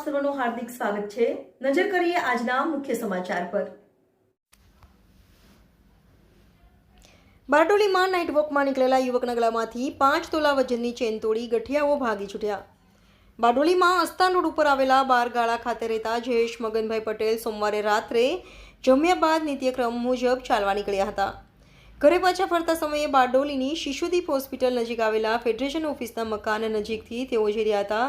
સર્વનું હાર્દિક સ્વાગત છે. નજર કરીએ આજના મુખ્ય સમાચાર પર. બારડોલીમાં નાઇટ નીકળેલા યુવકના ગળામાંથી પાંચ તોલા વજનની ચેન તોડી ગઠિયાઓ ભાગી છૂટ્યા. બારડોલીમાં અસ્તાન રોડ ઉપર આવેલા બારગાળા ખાતે રહેતા જયેશ મગનભાઈ પટેલ સોમવારે રાત્રે જમ્યા બાદ નિત્યક્રમ મુજબ ચાલવા નીકળ્યા હતા. ઘરે પાછા ફરતા સમયે બારડોલીની શિશુદીપ હોસ્પિટલ નજીક આવેલા ફેડરેશન ઓફિસના મકાન નજીકથી તેઓ જઈ રહ્યા હતા.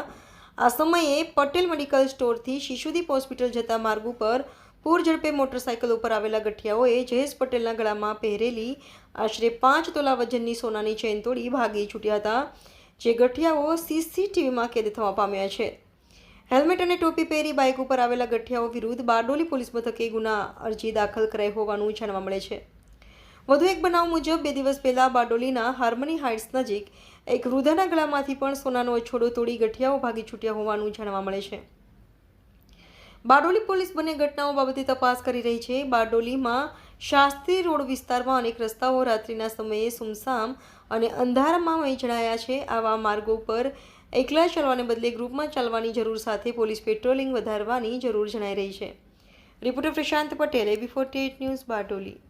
આ સમયે પટેલ મેડિકલ સ્ટોરથી શિશુદીપ હોસ્પિટલ જતા માર્ગ ઉપર પૂર ઝડપે મોટરસાયકલ ઉપર આવેલા ગઠિયાઓએ જયેશ પટેલના ગળામાં પહેરેલી આશરે પાંચ તોલા વજનની સોનાની ચેન તોડી ભાગી છૂટ્યા હતા, જે ગઠિયાઓ સીસીટીવીમાં કેદ થવા પામ્યા છે. હેલ્મેટ અને ટોપી પહેરી બાઇક ઉપર આવેલા ગઠિયાઓ વિરુદ્ધ બારડોલી પોલીસ મથકે ગુના અરજી દાખલ કરાઈ હોવાનું જાણવા મળે છે. વધુ એક બનાવ મુજબ, બે દિવસ પહેલા બારડોલીના હાર્મની હાઇટ્સ નજીક એક વૃદ્ધાના ગળામાંથી પણ સોનાનો અછોડો તોડી ગઠિયાઓ ભાગી છૂટ્યા હોવાનું જાણવા મળે છે. બારડોલી પોલીસ બંને ઘટનાઓ બાબતે તપાસ કરી રહી છે. બારડોલીમાં શાસ્ત્રી રોડ વિસ્તારમાં અનેક રસ્તાઓ રાત્રિના સમયે સુમસામ અને અંધારામાં જણાયા છે. આવા માર્ગો પર એકલા ચાલવાને બદલે ગ્રુપમાં ચાલવાની જરૂર સાથે પોલીસ પેટ્રોલિંગ વધારવાની જરૂર જણાઈ રહી છે. Reporter Prashant Patel, AB forty news, Bardoli.